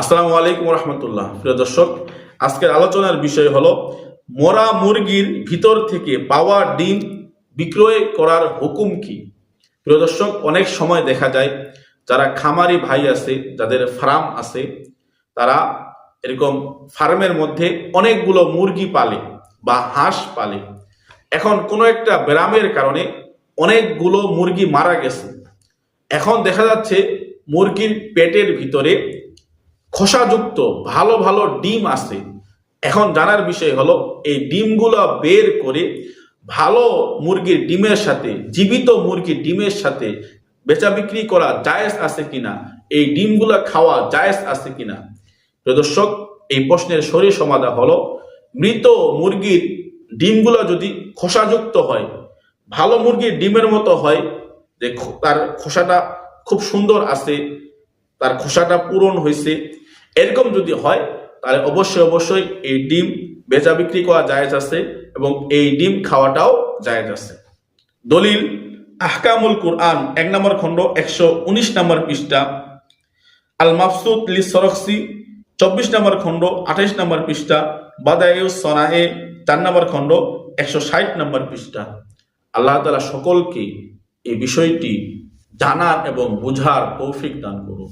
আসসালামু আলাইকুম রহমতুল্লাহ। প্রিয় দর্শক, আজকের আলোচনার বিষয় হলো মরা মুরগির ভিতর থেকে পাওয়া ডিম বিক্রয় করার হুকুম কি? প্রিয় দর্শক, অনেক সময় দেখা যায় যারা খামারি ভাই আছে, যাদের ফার্ম আছে, তারা এরকম ফার্মের মধ্যে অনেকগুলো মুরগি পালে বা হাঁস পালে। এখন কোনো একটা ব্যায়ামের কারণে অনেকগুলো মুরগি মারা গেছে। এখন দেখা যাচ্ছে মুরগির পেটের ভিতরে খোসাযুক্ত, ভালো ভালো ডিম আছে। এখন জানার বিষয় হলো, এই ডিমগুলো বের করে ভালো মুরগির ডিমের সাথে, জীবিত মুরগির ডিমের সাথে বেচা বিক্রি করা জায়েজ আছে কিনা, এই ডিমগুলো খাওয়া জায়েজ আছে কিনা? প্রিয় দর্শক, এই প্রশ্নের সরি সমাধান হলো, মৃত মুরগির ডিমগুলো যদি খোসাযুক্ত হয়, ভালো মুরগির ডিমের মতো হয়, যে তার খোসাটা খুব সুন্দর আছে, তার খোসাটা পূরণ হয়েছে এরকম যদি হয়, তাহলে অবশ্যই অবশ্যই এই ডিম বেচা বিক্রি করা জায়েজ আছে এবং এই ডিম খাওয়াটাও জায়েজ আছে। দলিল, আহকামুল কুরআন, এক নম্বর খণ্ড, একশো উনিশ নম্বর পৃষ্ঠা। আল মাফসুদ লি সরক্সি চব্বিশ নম্বর খণ্ড, আঠাইশ নম্বর পৃষ্ঠা। বাদায়ু সনায়ে, চার নম্বর খণ্ড, একশো ষাট নম্বর পৃষ্ঠা। আল্লাহ তালা সকলকে এই বিষয়টি জানার এবং বুঝার তৌফিক দান করুন।